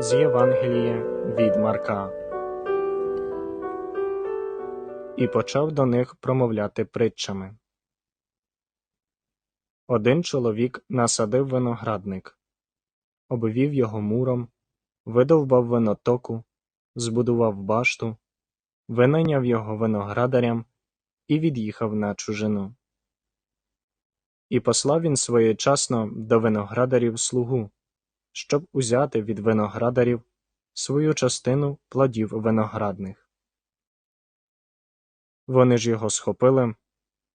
з Євангелія від Марка. І почав до них промовляти притчами. Один чоловік насадив виноградник, обвів його муром, видовбав винотоку, збудував башту, винайняв його виноградарям і від'їхав на чужину. І послав він своєчасно до виноградарів слугу, щоб узяти від виноградарів свою частину плодів виноградних. Вони ж його схопили,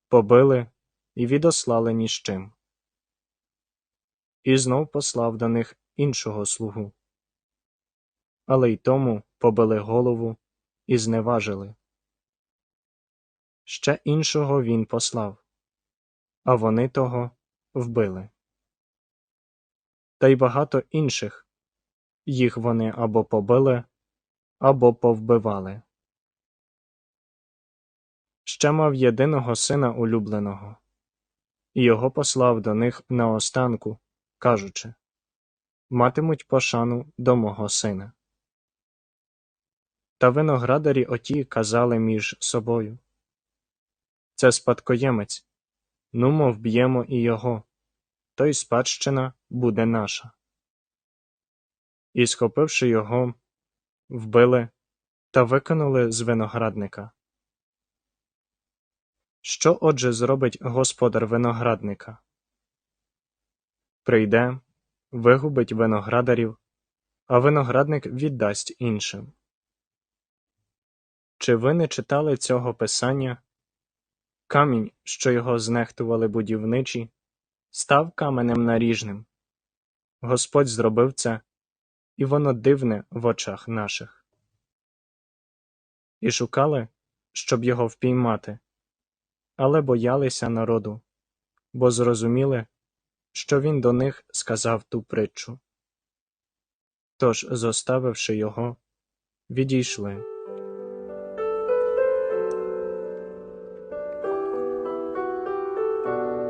побили і відослали ні з чим. І знов послав до них іншого слугу. Але й тому побили голову і зневажили. Ще іншого він послав, а вони того вбили. Та й багато інших їх вони або побили, або повбивали. Ще мав єдиного сина улюбленого, і його послав до них наостанку, кажучи Матимуть пошану до мого сина. Та виноградарі оті казали між собою Це спадкоємець, нумо вб'ємо і його, то й спадщина буде наша. І, схопивши його, вбили та викинули з виноградника. Що отже зробить господар виноградника? Прийде, вигубить виноградарів, а виноградник віддасть іншим. Чи ви не читали цього писання? Камінь, що його знехтували будівничі, став каменем наріжним. Господь зробив це, і воно дивне в очах наших. І шукали, щоб його впіймати, але боялися народу, бо зрозуміли, що він до них сказав ту притчу. Тож, зоставивши його, відійшли.